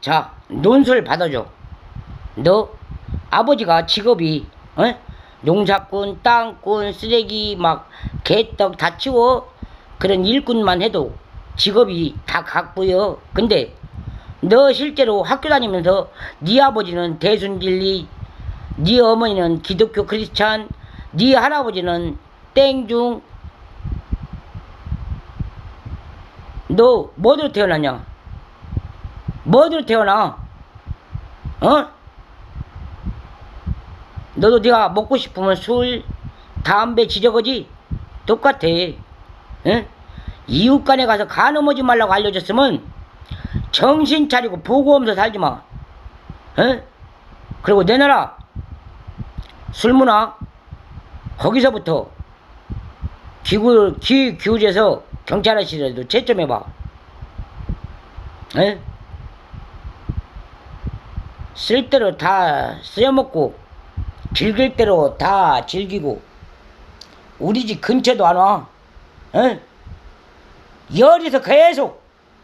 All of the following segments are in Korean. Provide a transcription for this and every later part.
자, 논술 받아줘. 너 아버지가 직업이 어? 농사꾼, 땅꾼, 쓰레기 막 개떡 다 치워 그런 일꾼만 해도 직업이 다 각보여. 근데 너 실제로 학교 다니면서 네 아버지는 대순진리, 네 어머니는 기독교 크리스찬, 네 할아버지는 땡중. 너 뭐대로 태어났냐? 뭐대로 태어나? 어? 너도 네가 먹고 싶으면 술, 담배, 지저거지 똑같아. 응? 이웃간에 가서 가 넘어지 말라고 알려줬으면 정신 차리고 보고 하면서 살지 마. 응? 그리고 내 나라 술 문화 거기서부터 기구 기 교재에서 경찰 아저씨라도 채점해봐. 응? 쓸 대로 다 쓰여먹고 즐길 대로 다 즐기고 우리 집 근처도 안 와. 응? 열에서 계속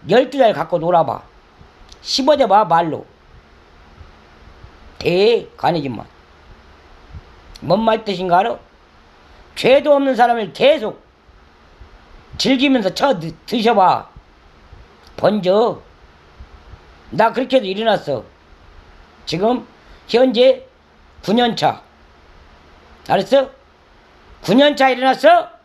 열두 달 갖고 놀아봐. 씹어대봐 말로. 대 가네지만. 뭔 말 뜻인가 알아? 죄도 없는 사람을 계속 즐기면서 쳐 드, 드셔봐. 번져. 나 그렇게 해도 일어났어. 지금 현재 9년차. 알았어? 9년차 일어났어?